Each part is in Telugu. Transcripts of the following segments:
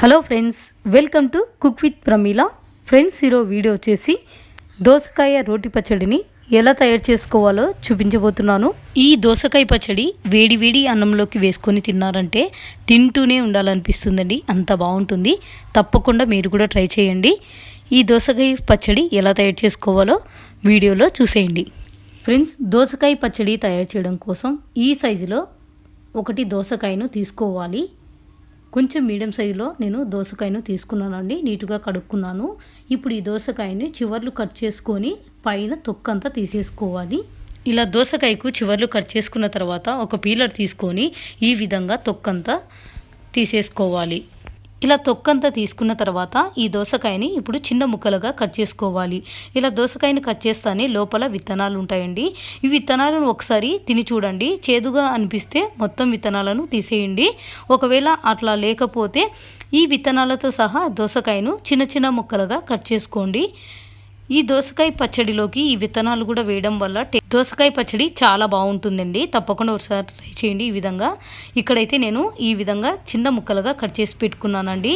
Hello friends welcome to cook with Pramila. Friends ఈరో వీడియో వచ్చేసి దోసకాయ రోటి పచ్చడిని ఎలా తయారు చేసుకోవాలో చూపించబోతున్నాను. ఈ దోసకాయ పచ్చడి వేడి వేడి అన్నంలోకి వేసుకొని తిన్నారంటే తింటూనే ఉండాలనిపిస్తుందండి. అంత బాగుంటుంది. తప్పకుండా మీరు కూడా ట్రై చేయండి. ఈ దోసకాయ పచ్చడి ఎలా తయారు చేసుకోవాలో వీడియోలో చూసేయండి. ఫ్రెండ్స్ దోసకాయ పచ్చడి తయారు చేయడం కోసం ఈ సైజులో ఒకటి దోసకాయను తీసుకోవాలి. కొంచెం మీడియం సైజులో నేను దోసకాయను తీసుకున్నానండి నీట్గా కడుక్కున్నాను. ఇప్పుడు ఈ దోసకాయని చివర్లు కట్ చేసుకొని పైన తొక్కంతా తీసేసుకోవాలి. ఇలా దోసకాయకు చివర్లు కట్ చేసుకున్న తర్వాత ఒక పీలర్ తీసుకొని ఈ విధంగా తొక్కంతా తీసేసుకోవాలి. ఇలా తొక్కంతా తీసుకున్న తర్వాత ఈ దోసకాయని ఇప్పుడు చిన్న ముక్కలుగా కట్ చేసుకోవాలి. ఇలా దోసకాయని కట్ చేస్తానే లోపల విత్తనాలు ఉంటాయండి. ఈ విత్తనాలను ఒకసారి తిని చూడండి. చేదుగా అనిపిస్తే మొత్తం విత్తనాలను తీసేయండి. ఒకవేళ అట్లా లేకపోతే ఈ విత్తనాలతో సహా దోసకాయను చిన్న చిన్న ముక్కలుగా కట్ చేసుకోండి. ఈ దోసకాయ పచ్చడిలోకి ఈ విత్తనాలు కూడా వేయడం వల్ల దోసకాయ పచ్చడి చాలా బాగుంటుందండి. తప్పకుండా ఒకసారి ట్రై చేయండి ఈ విధంగా. ఇక్కడైతే నేను ఈ విధంగా చిన్న ముక్కలుగా కట్ చేసి పెట్టుకున్నానండి.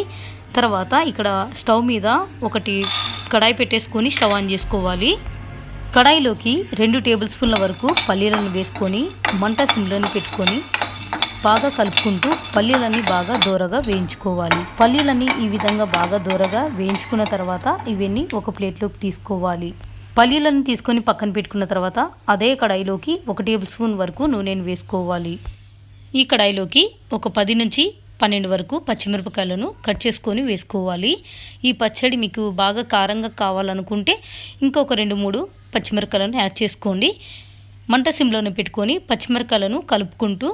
తర్వాత ఇక్కడ స్టవ్ మీద ఒకటి కడాయి పెట్టేసుకొని స్టవ్ ఆన్ చేసుకోవాలి. కడాయిలోకి రెండు టేబుల్ స్పూన్ల వరకు పల్లీలను వేసుకొని మంట సిమ్లను పెట్టుకొని బాగా కలుపుకుంటూ పల్లీలన్నీ బాగా దూరగా వేయించుకోవాలి. పల్లీలన్నీ ఈ విధంగా బాగా దూరగా వేయించుకున్న తర్వాత ఇవన్నీ ఒక ప్లేట్లోకి తీసుకోవాలి. పల్లీలను తీసుకొని పక్కన పెట్టుకున్న తర్వాత అదే కడాయిలోకి ఒక టేబుల్ స్పూన్ వరకు నూనెను వేసుకోవాలి. ఈ కడాయిలోకి ఒక పది నుంచి పన్నెండు వరకు పచ్చిమిరపకాయలను కట్ చేసుకొని వేసుకోవాలి. ఈ పచ్చడి మీకు బాగా కారంగా కావాలనుకుంటే ఇంకొక రెండు మూడు పచ్చిమిరపకాయలను యాడ్ చేసుకోండి. మంట సిమ్లోనే పెట్టుకొని పచ్చిమిరకాయలను కలుపుకుంటూ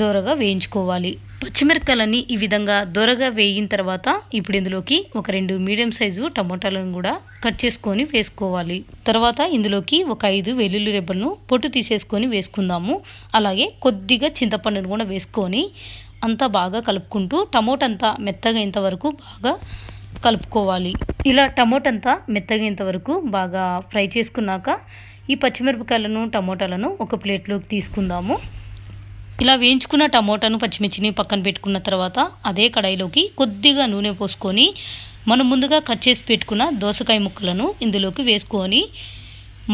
దోరగా వేయించుకోవాలి. పచ్చిమిరపకాయలన్నీ ఈ విధంగా దోరగా వేయిన తర్వాత ఇప్పుడు ఇందులోకి ఒక రెండు మీడియం సైజు టమోటాలను కూడా కట్ చేసుకొని వేసుకోవాలి. తర్వాత ఇందులోకి ఒక ఐదు వెల్లుల్లి రెబ్బలను పొట్టు తీసేసుకొని వేసుకుందాము. అలాగే కొద్దిగా చింతపండును కూడా వేసుకొని అంతా బాగా కలుపుకుంటూ టమోటా అంతా మెత్తగా వరకు బాగా కలుపుకోవాలి. ఇలా టమోటా అంతా మెత్తగా వరకు బాగా ఫ్రై చేసుకున్నాక ఈ పచ్చిమిరపకాయలను టమోటాలను ఒక ప్లేట్లోకి తీసుకుందాము. ఇలా వేయించుకున్న టమోటాను పచ్చిమిర్చిని పక్కన పెట్టుకున్న తర్వాత అదే కడాయిలోకి కొద్దిగా నూనె పోసుకొని మనం ముందుగా కట్ చేసి పెట్టుకున్న దోసకాయ ముక్కలను ఇందులోకి వేసుకొని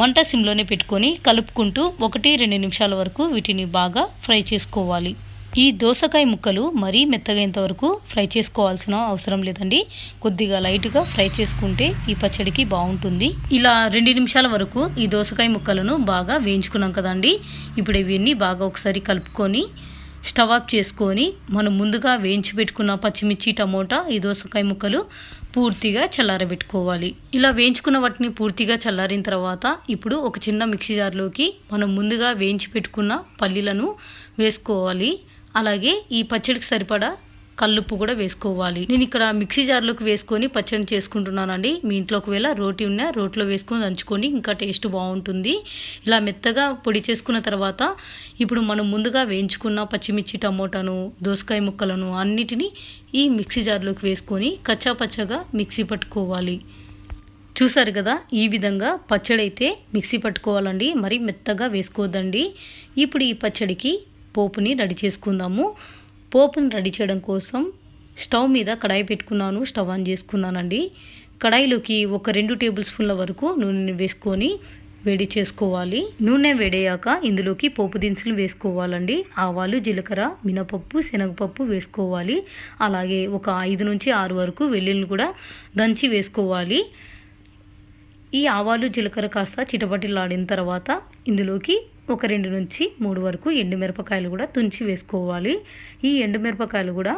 మంట సిమ్లోనే పెట్టుకొని కలుపుకుంటూ ఒకటి రెండు నిమిషాల వరకు వీటిని బాగా ఫ్రై చేసుకోవాలి. ఈ దోసకాయ ముక్కలు మరీ మెత్తగైనంత వరకు ఫ్రై చేసుకోవాల్సిన అవసరం లేదండి. కొద్దిగా లైట్గా ఫ్రై చేసుకుంటే ఈ పచ్చడికి బాగుంటుంది. ఇలా రెండు నిమిషాల వరకు ఈ దోసకాయ ముక్కలను బాగా వేయించుకున్నాం కదండి. ఇప్పుడు ఇవన్నీ బాగా ఒకసారి కలుపుకొని స్టవ్ ఆఫ్ చేసుకొని మనం ముందుగా వేయించి పెట్టుకున్న పచ్చిమిర్చి టమోటా ఈ దోసకాయ ముక్కలు పూర్తిగా చల్లారబెట్టుకోవాలి. ఇలా వేయించుకున్న వాటిని పూర్తిగా చల్లారిన తర్వాత ఇప్పుడు ఒక చిన్న మిక్సీ జార్లోకి మనం ముందుగా వేయించి పెట్టుకున్న పల్లీలను వేసుకోవాలి. అలాగే ఈ పచ్చడికి సరిపడా కల్లుప్పు కూడా వేసుకోవాలి. నేను ఇక్కడ మిక్సీ జార్లోకి వేసుకొని పచ్చడి చేసుకుంటున్నానండి. మీ ఇంట్లో ఒకవేళ రోటి ఉన్నా రోట్లో వేసుకొని దంచుకొని ఇంకా టేస్ట్ బాగుంటుంది. ఇలా మెత్తగా పొడి చేసుకున్న తర్వాత ఇప్పుడు మనం ముందుగా వేయించుకున్న పచ్చిమిర్చి టమోటాను దోసకాయ ముక్కలను అన్నిటినీ ఈ మిక్సీ జార్లోకి వేసుకొని కచ్చా పచ్చగా మిక్సీ పట్టుకోవాలి. చూసారు కదా ఈ విధంగా పచ్చడి అయితే మిక్సీ పట్టుకోవాలండి. మరి మెత్తగా వేసుకోవద్దండి. ఇప్పుడు ఈ పచ్చడికి పోపుని రెడీ చేసుకుందాము. పోపుని రెడీ చేయడం కోసం స్టవ్ మీద కడాయి పెట్టుకున్నాను స్టవ్ ఆన్ చేసుకున్నానండి. కడాయిలోకి ఒక రెండు టేబుల్ స్పూన్ల వరకు నూనెని వేసుకొని వేడి చేసుకోవాలి. నూనె వేడయ్యాక ఇందులోకి పోపు దినుసులు వేసుకోవాలండి. ఆవాలు జీలకర్ర మినపప్పు శనగపప్పు వేసుకోవాలి. అలాగే ఒక ఐదు నుంచి ఆరు వరకు వెల్లుల్లి కూడా దంచి వేసుకోవాలి. ఈ ఆవాలు జీలకర్ర కాస్త చిటపటిలాడిన తర్వాత ఇందులోకి ఒక రెండు నుంచి మూడు వరకు ఎండుమిరపకాయలు కూడా తుంచి వేసుకోవాలి. ఈ ఎండుమిరపకాయలు కూడా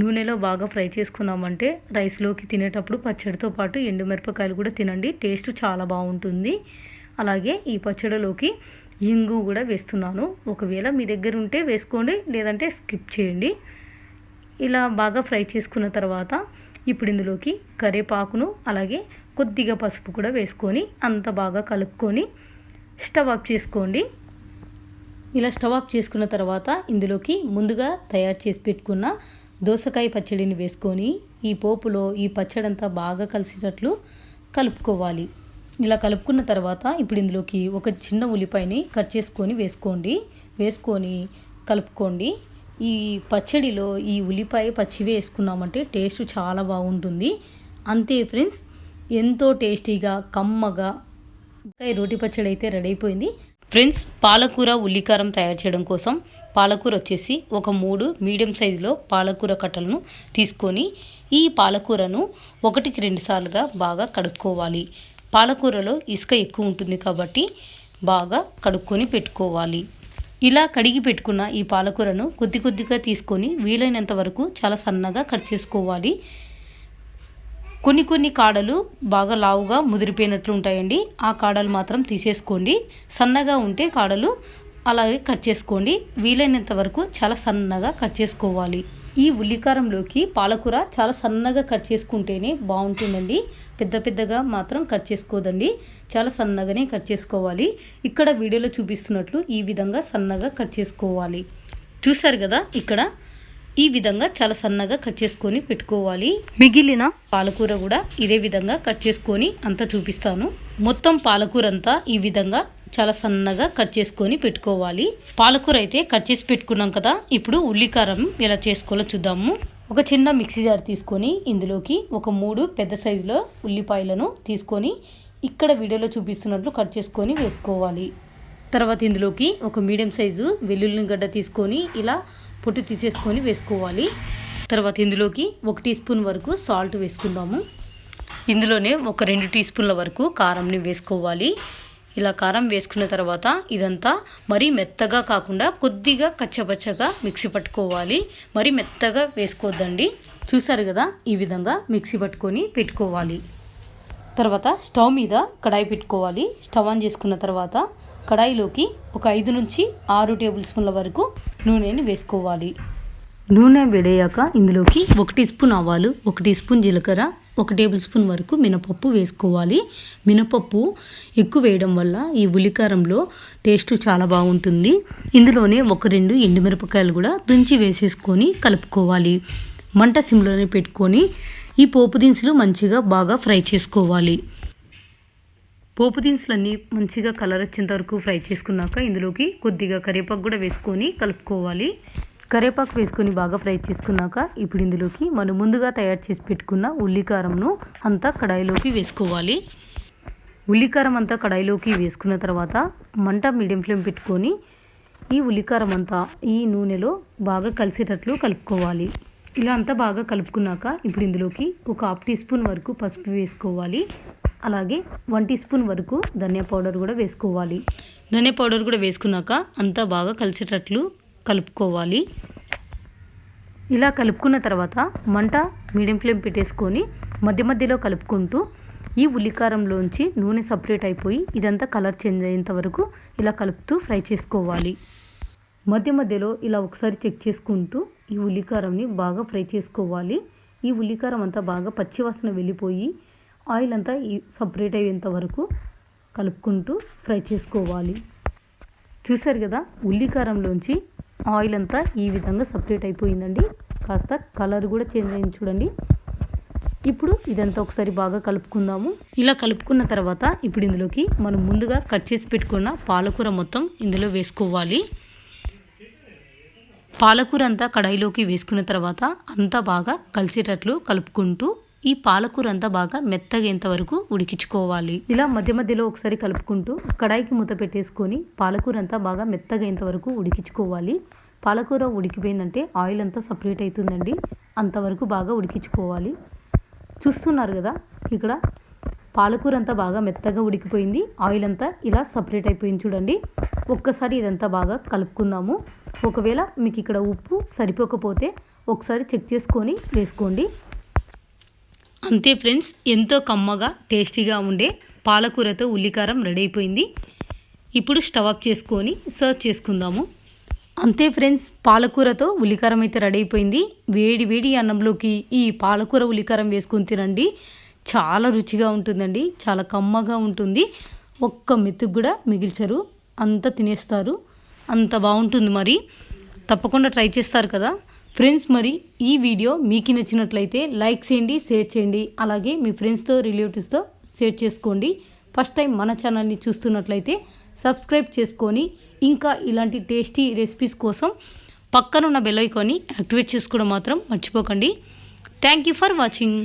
నూనెలో బాగా ఫ్రై చేసుకున్నామంటే రైస్లోకి తినేటప్పుడు పచ్చడితో పాటు ఎండుమిరపకాయలు కూడా తినండి. టేస్ట్ చాలా బాగుంటుంది. అలాగే ఈ పచ్చడిలోకి ఇంగు కూడా వేస్తున్నాను. ఒకవేళ మీ దగ్గర ఉంటే వేసుకోండి లేదంటే స్కిప్ చేయండి. ఇలా బాగా ఫ్రై చేసుకున్న తర్వాత ఇప్పుడు ఇందులోకి కరివేపాకును అలాగే కొద్దిగా పసుపు కూడా వేసుకొని అంత బాగా కలుపుకొని స్టవ్ ఆఫ్ చేసుకోండి. ఇలా స్టవ్ ఆఫ్ చేసుకున్న తర్వాత ఇందులోకి ముందుగా తయారు చేసి పెట్టుకున్న దోసకాయ పచ్చడిని వేసుకొని ఈ పోపులో ఈ పచ్చడంతా బాగా కలిసినట్లు కలుపుకోవాలి. ఇలా కలుపుకున్న తర్వాత ఇప్పుడు ఇందులోకి ఒక చిన్న ఉల్లిపాయని కట్ చేసుకొని వేసుకోండి. వేసుకొని కలుపుకోండి. ఈ పచ్చడిలో ఈ ఉల్లిపాయ పచ్చి వేసుకున్నామంటే టేస్ట్ చాలా బాగుంటుంది. అంతే ఫ్రెండ్స్ ఎంతో టేస్టీగా కమ్మగా ఇంకా రోటి పచ్చడి అయితే రెడీ అయిపోయింది. ఫ్రెండ్స్ పాలకూర ఉల్లికారం తయారు చేయడం కోసం పాలకూర వచ్చేసి ఒక మూడు మీడియం సైజులో పాలకూర కట్టలను తీసుకొని ఈ పాలకూరను ఒకటికి రెండు సార్లుగా బాగా కడుక్కోవాలి. పాలకూరలో ఇసుక ఎక్కువ ఉంటుంది కాబట్టి బాగా కడుక్కొని పెట్టుకోవాలి. ఇలా కడిగి పెట్టుకున్న ఈ పాలకూరను కొద్ది కొద్దిగా తీసుకొని వీలైనంత వరకు చాలా సన్నగా కట్ చేసుకోవాలి. కొన్ని కొన్ని కాడలు బాగా లావుగా ముదిరిపోయినట్లు ఉంటాయండి. ఆ కాడలు మాత్రం తీసేసుకోండి. సన్నగా ఉంటే కాడలు అలాగే కట్ చేసుకోండి. వీలైనంత వరకు చాలా సన్నగా కట్ చేసుకోవాలి. ఈ ఉల్లికారంలోకి పాలకూర చాలా సన్నగా కట్ చేసుకుంటేనే బాగుంటుందండి. పెద్ద పెద్దగా మాత్రం కట్ చేసుకోదండి. చాలా సన్నగానే కట్ చేసుకోవాలి. ఇక్కడ వీడియోలో చూపిస్తున్నట్లు ఈ విధంగా సన్నగా కట్ చేసుకోవాలి. చూసారు కదా? ఇక్కడ ఈ విధంగా చాలా సన్నగా కట్ చేసుకొని పెట్టుకోవాలి. మిగిలిన పాలకూర కూడా ఇదే విధంగా కట్ చేసుకొని అంతా చూపిస్తాను. మొత్తం పాలకూర అంతా ఈ విధంగా చాలా సన్నగా కట్ చేసుకొని పెట్టుకోవాలి. పాలకూర అయితే కట్ చేసి పెట్టుకున్నాం కదా ఇప్పుడు ఉల్లికారం ఎలా చేసుకోవాలో చూద్దాము. ఒక చిన్న మిక్సీ జార్ తీసుకొని ఇందులోకి ఒక మూడు పెద్ద సైజులో ఉల్లిపాయలను తీసుకొని ఇక్కడ వీడియోలో చూపిస్తున్నట్లు కట్ చేసుకొని వేసుకోవాలి. తర్వాత ఇందులోకి ఒక మీడియం సైజు వెల్లుల్లి గడ్డ తీసుకొని ఇలా పొట్టు తీసేసుకొని వేసుకోవాలి. తర్వాత ఇందులోకి ఒక టీ స్పూన్ వరకు సాల్ట్ వేసుకుందాము. ఇందులోనే ఒక రెండు టీ స్పూన్ల వరకు కారంని వేసుకోవాలి. ఇలా కారం వేసుకున్న తర్వాత ఇదంతా మరీ మెత్తగా కాకుండా కొద్దిగా కచ్చపచ్చగా మిక్సీ పట్టుకోవాలి. మరీ మెత్తగా వేసుకోవద్దండి. చూసారు కదా ఈ విధంగా మిక్సీ పట్టుకొని పెట్టుకోవాలి. తర్వాత స్టవ్ మీద కడాయి పెట్టుకోవాలి. స్టవ్ ఆన్ చేసుకున్న తర్వాత కడాయిలోకి ఒక ఐదు నుంచి ఆరు టేబుల్ స్పూన్ల వరకు నూనెని వేసుకోవాలి. నూనె వేడయ్యాక ఇందులోకి ఒక టీ స్పూన్ ఆవాలు ఒక టీ స్పూన్ జీలకర్ర ఒక టేబుల్ స్పూన్ వరకు మినపప్పు వేసుకోవాలి. మినపప్పు ఎక్కువ వేయడం వల్ల ఈ ఉల్లికారంలో టేస్ట్ చాలా బాగుంటుంది. ఇందులోనే ఒక రెండు ఎండుమిరపకాయలు కూడా తుంచి వేసేసుకొని కలుపుకోవాలి. మంట సిమ్లోనే పెట్టుకొని ఈ పోపు దినుసులు మంచిగా బాగా ఫ్రై చేసుకోవాలి. పోపు దినుసులన్నీ మంచిగా కలర్ వచ్చేంత వరకు ఫ్రై చేసుకున్నాక ఇందులోకి కొద్దిగా కరివేపాకు కూడా వేసుకొని కలుపుకోవాలి. కరివేపాకు వేసుకొని బాగా ఫ్రై చేసుకున్నాక ఇప్పుడు ఇందులోకి మనం ముందుగా తయారు చేసి పెట్టుకున్న ఉల్లికారంను అంతా కడాయిలోకి వేసుకోవాలి. ఉల్లికారం అంతా కడాయిలోకి వేసుకున్న తర్వాత మంట మీడియం ఫ్లేమ్ పెట్టుకొని ఈ ఉల్లికారం అంతా ఈ నూనెలో బాగా కలిసేటట్లు కలుపుకోవాలి. ఇలా అంతా బాగా కలుపుకున్నాక ఇప్పుడు ఇందులోకి ఒక హాఫ్ టీ స్పూన్ వరకు పసుపు వేసుకోవాలి. అలాగే వన్ టీ స్పూన్ వరకు ధనియా పౌడర్ కూడా వేసుకోవాలి. ధనియా పౌడర్ కూడా వేసుకున్నాక అంతా బాగా కలిసేటట్లు కలుపుకోవాలి. ఇలా కలుపుకున్న తర్వాత మంట మీడియం ఫ్లేమ్ పెట్టేసుకొని మధ్య మధ్యలో కలుపుకుంటూ ఈ ఉల్లికారంలోంచి నూనె సపరేట్ అయిపోయి ఇదంతా కలర్ చేంజ్ అయ్యేంత వరకు ఇలా కలుపుతూ ఫ్రై చేసుకోవాలి. మధ్య మధ్యలో ఇలా ఒకసారి చెక్ చేసుకుంటూ ఈ ఉల్లికారంని బాగా ఫ్రై చేసుకోవాలి. ఈ ఉల్లికారం అంతా బాగా పచ్చివాసన వెళ్ళిపోయి ఆయిల్ అంతా సపరేట్ అయ్యేంత వరకు కలుపుకుంటూ ఫ్రై చేసుకోవాలి. చూసారు కదా ఉల్లికారంలోంచి ఆయిల్ అంతా ఈ విధంగా సపరేట్ అయిపోయిందండి. కాస్త కలర్ కూడా చేంజ్ అయింది చూడండి. ఇప్పుడు ఇదంతా ఒకసారి బాగా కలుపుకుందాము. ఇలా కలుపుకున్న తర్వాత ఇప్పుడు ఇందులోకి మనం ముందుగా కట్ చేసి పెట్టుకున్న పాలకూర మొత్తం ఇందులో వేసుకోవాలి. పాలకూర అంతా కడాయిలోకి వేసుకున్న తర్వాత అంతా బాగా కలిసేటట్లు కలుపుకుంటూ ఈ పాలకూర అంతా బాగా మెత్తగేంత వరకు ఉడికించుకోవాలి. ఇలా మధ్య మధ్యలో ఒకసారి కలుపుకుంటూ కడాయికి మూత పెట్టేసుకొని పాలకూర అంతా బాగా మెత్తగేంత వరకు ఉడికించుకోవాలి. పాలకూర ఉడికిపోయిందంటే ఆయిల్ అంతా సపరేట్ అవుతుందండి అంతవరకు బాగా ఉడికించుకోవాలి. చూస్తున్నారు కదా ఇక్కడ పాలకూర అంతా బాగా మెత్తగా ఉడికిపోయింది. ఆయిల్ అంతా ఇలా సపరేట్ అయిపోయింది చూడండి. ఒక్కసారి ఇదంతా బాగా కలుపుకుందాము. ఒకవేళ మీకు ఇక్కడ ఉప్పు సరిపోకపోతే ఒకసారి చెక్ చేసుకొని వేసుకోండి. అంతే ఫ్రెండ్స్ ఎంతో కమ్మగా టేస్టీగా ఉండే పాలకూరతో ఉల్లికారం రెడీ అయిపోయింది. ఇప్పుడు స్టవ్ ఆఫ్ చేసుకొని సర్వ్ చేసుకుందాము. అంతే ఫ్రెండ్స్ పాలకూరతో ఉల్లికారం అయితే రెడీ అయిపోయింది. వేడి వేడి అన్నంలోకి ఈ పాలకూర ఉల్లికారం వేసుకొని తినండి. చాలా రుచిగా ఉంటుందండి చాలా కమ్మగా ఉంటుంది. ఒక్క మెతుకు కూడా మిగిల్చరు అంత తినేస్తారు. అంత బాగుంటుంది మరి. తప్పకుండా ట్రై చేస్తారు కదా. ఫ్రెండ్స్ మరి ఈ వీడియో మీకు నచ్చినట్లయితే లైక్ చేయండి షేర్ చేయండి. అలాగే మీ ఫ్రెండ్స్తో రిలేటివ్స్తో షేర్ చేసుకోండి. ఫస్ట్ టైం మన ఛానల్ని చూస్తున్నట్లయితే సబ్స్క్రైబ్ చేసుకొని ఇంకా ఇలాంటి టేస్టీ రెసిపీస్ కోసం పక్కనున్న బెల్ ఐకాన్ని యాక్టివేట్ చేసుకోవడం మాత్రం మర్చిపోకండి. Thank you for watching.